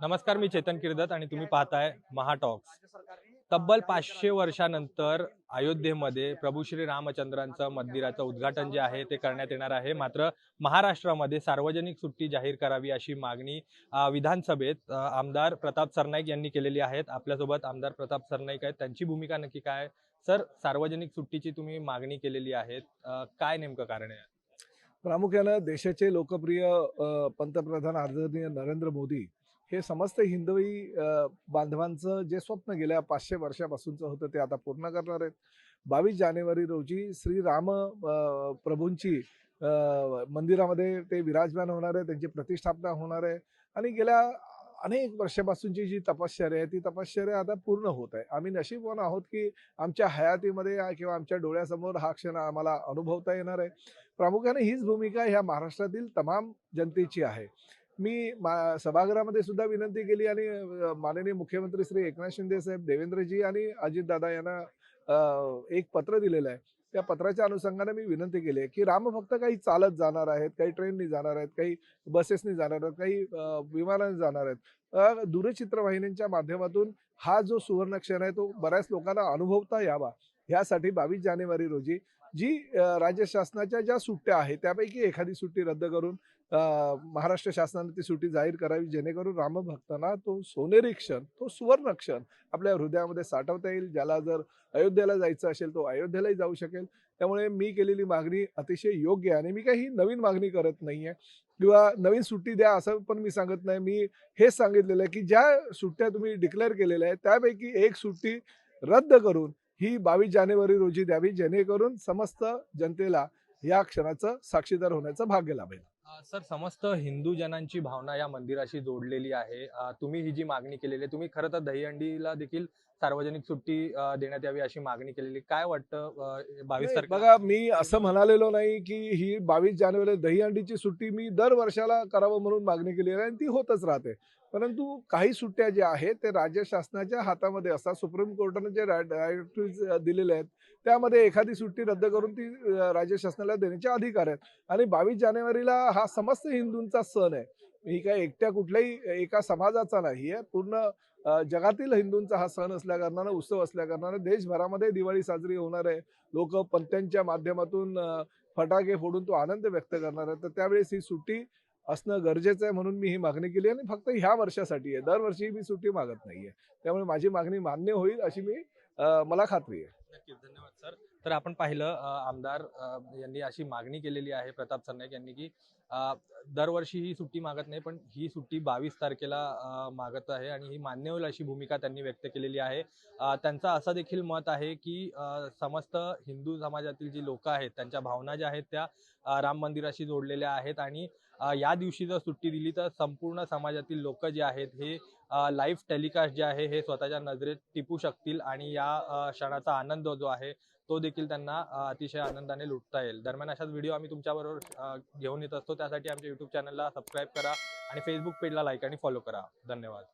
नमस्कार मी चेतन किर्दत आणि तुम्ही पाहताय महाटॉक्स. तब्बल पाचशे वर्षानंतर अयोध्येमध्ये प्रभू श्री रामचंद्रांचं मंदिराचं उद्घाटन जे आहे ते करण्यात येणार आहे. मात्र महाराष्ट्रामध्ये सार्वजनिक सुट्टी जाहीर करावी अशी मागणी विधानसभेत आमदार प्रताप सरनाईक यांनी केलेली आहेत. आपल्यासोबत आमदार प्रताप सरनाईक आहेत. त्यांची भूमिका नक्की काय? आहे? सर सार्वजनिक सुट्टीची तुम्ही मागणी केलेली आहे काय नेमकं कारण आहे? प्रामुख्यानं देशाचे लोकप्रिय पंतप्रधान आदरणीय नरेंद्र मोदी हे समस्त हिंदवी बांधवांचं जे स्वप्न गेल्या पाचशे वर्षापासूनचं होतं ते आता पूर्ण करणार आहेत. बावीस जानेवारी रोजी श्रीराम प्रभूंची मंदिरामध्ये ते विराजमान होणार आहे त्यांची प्रतिष्ठापना होणार आहे. आणि गेल्या अनेक वर्षापासूनची जी तपश्चर्या आहे ती तपश्चर्या आता पूर्ण होत आहे. आम्ही नशीबवान आहोत की आमच्या हयातीमध्ये किंवा आमच्या डोळ्यासमोर हा क्षण आम्हाला अनुभवता येणार आहे. प्रामुख्याने हीच भूमिका ह्या महाराष्ट्रातील तमाम जनतेची आहे. मी मा सभागृहामध्ये सुद्धा विनंती केली आणि माननीय मुख्यमंत्री श्री एकनाथ शिंदे साहेब देवेंद्रजी आणि अजितदादा यांना एक पत्र दिलेलं आहे. त्या पत्राच्या अनुषंगाने मी विनंती केली आहे की राम फक्त काही चालत जाणार आहेत काही ट्रेननी जाणार आहेत काही बसेसनी जाणार आहेत काही विमानाने जाणार आहेत. दूरचित्रवाहिनींच्या दूरचित्रवाहिन्यांच्या माध्यमातून हा जो सुवर्णक्षण आहे तो बऱ्याच लोकांना अनुभवता यावा. ह्यासाठी बावीस जानेवारी रोजी जी राज्य शासनाच्या ज्या सुट्ट्या आहेत त्यापैकी एखादी सुट्टी रद्द करून महाराष्ट्र शासनाने ती सुट्टी जाहीर करावी जेणेकरून रामभक्तांना तो सोनेरी क्षण तो सुवर्ण क्षण आपल्या हृदयामध्ये साठवता येईल ज्याला जर अयोध्येला जायचं असेल तो अयोध्येलाही जाऊ शकेल. त्यामुळे मी केलेली मागणी अतिशय योग्य आहे आणि मी काही नवीन मागणी करत नाहीये. किंवा नवीन सुट्टी द्या असं पण मी सांगत नाही. मी हेच सांगितलेलं आहे की ज्या सुट्ट्या तुम्ही डिक्लेअर केलेल्या आहेत त्यापैकी एक सुट्टी रद्द करून ही बावीस जानेवारी रोजी द्यावी जेणेकरून समस्त जनतेला या क्षणाचं साक्षीदार होण्याचं भाग्य लाभेल. सर समस्त हिंदू जनांची भावना या मंदिराशी जोडलेली आहे तुम्ही ही जी मागणी केलेली आहे तुम्ही खरं तर दहीहंडीला देखील सार्वजनिक सुट्टी देण्यात यावी अशी मागणी केलेली काय वाटतं बावीस नाही, तारखेला बघा मी असं म्हणालेलो नाही की ही बावीस जानेवारी दहीहंडीची सुट्टी मी दर वर्षाला करावं म्हणून मागणी केली आहे आणि ती होतच राहते परंतु काही सुट्ट्या ज्या आहेत ते राज्य शासनाच्या हातामध्ये असतात सुप्रीम कोर्टाने जे डायरेक्टिव्ह दिलेले आहेत त्यामध्ये एखादी सुट्टी रद्द करून ती राज्य शासनाला देण्याचे अधिकार आहेत. आणि बावीस जानेवारीला हा समस्त हिंदूंचा सण आहे. ही काय एकट्या कुठल्याही एका समाजाचा नाही आहे. पूर्ण जगातील हिंदूंचा हा सण असल्या कारणानं उत्सव असल्या कारणानं देशभरामध्ये दिवाळी साजरी होणार आहे. लोक पंत्यांच्या माध्यमातून फटाके फोडून तो आनंद व्यक्त करणार आहे तर त्यावेळेस ही सुट्टी असणं गरजेचं आहे म्हणून मी ही मागणी केली आणि फक्त ह्या वर्षासाठी आहे. दरवर्षी मी सुट्टी मागत नाहीये. त्यामुळे माझी मागणी मान्य होईल अशी मी मला खात्री आहे. नक्कीच धन्यवाद सर. तर आपण पाहिलं आमदार यांनी अशी मागणी केलेली आहे प्रताप सरनाईक यांनी की दरवर्षी ही सुट्टी मागत नाही पण ही सुट्टी बावीस तारखेला मागत आहे आणि ही मान्य होईल अशी भूमिका त्यांनी व्यक्त केलेली आहे. त्यांचा असं देखील मत आहे की समस्त हिंदू समाजातील जी लोक आहेत त्यांच्या भावना ज्या आहेत त्या राम मंदिराशी जोडलेल्या आहेत आणि या दिवशी जर सुट्टी दिली तर संपूर्ण समाजातील लोक जे आहेत हे लाईव्ह टेलिकास्ट जे आहे हे स्वतःच्या नजरेत टिपू शकतील आणि या क्षणाचा आनंद जो आहे तो देखील त्यांना अतिशय आनंदाने लुटता येईल. दरम्यान अशाच व्हिडिओ आम्ही तुमच्याबरोबर घेऊन येत असतो. त्यासाठी आमच्या युट्यूब चॅनलला सबस्क्राईब करा आणि फेसबुक पेजला लाईक आणि फॉलो करा. धन्यवाद.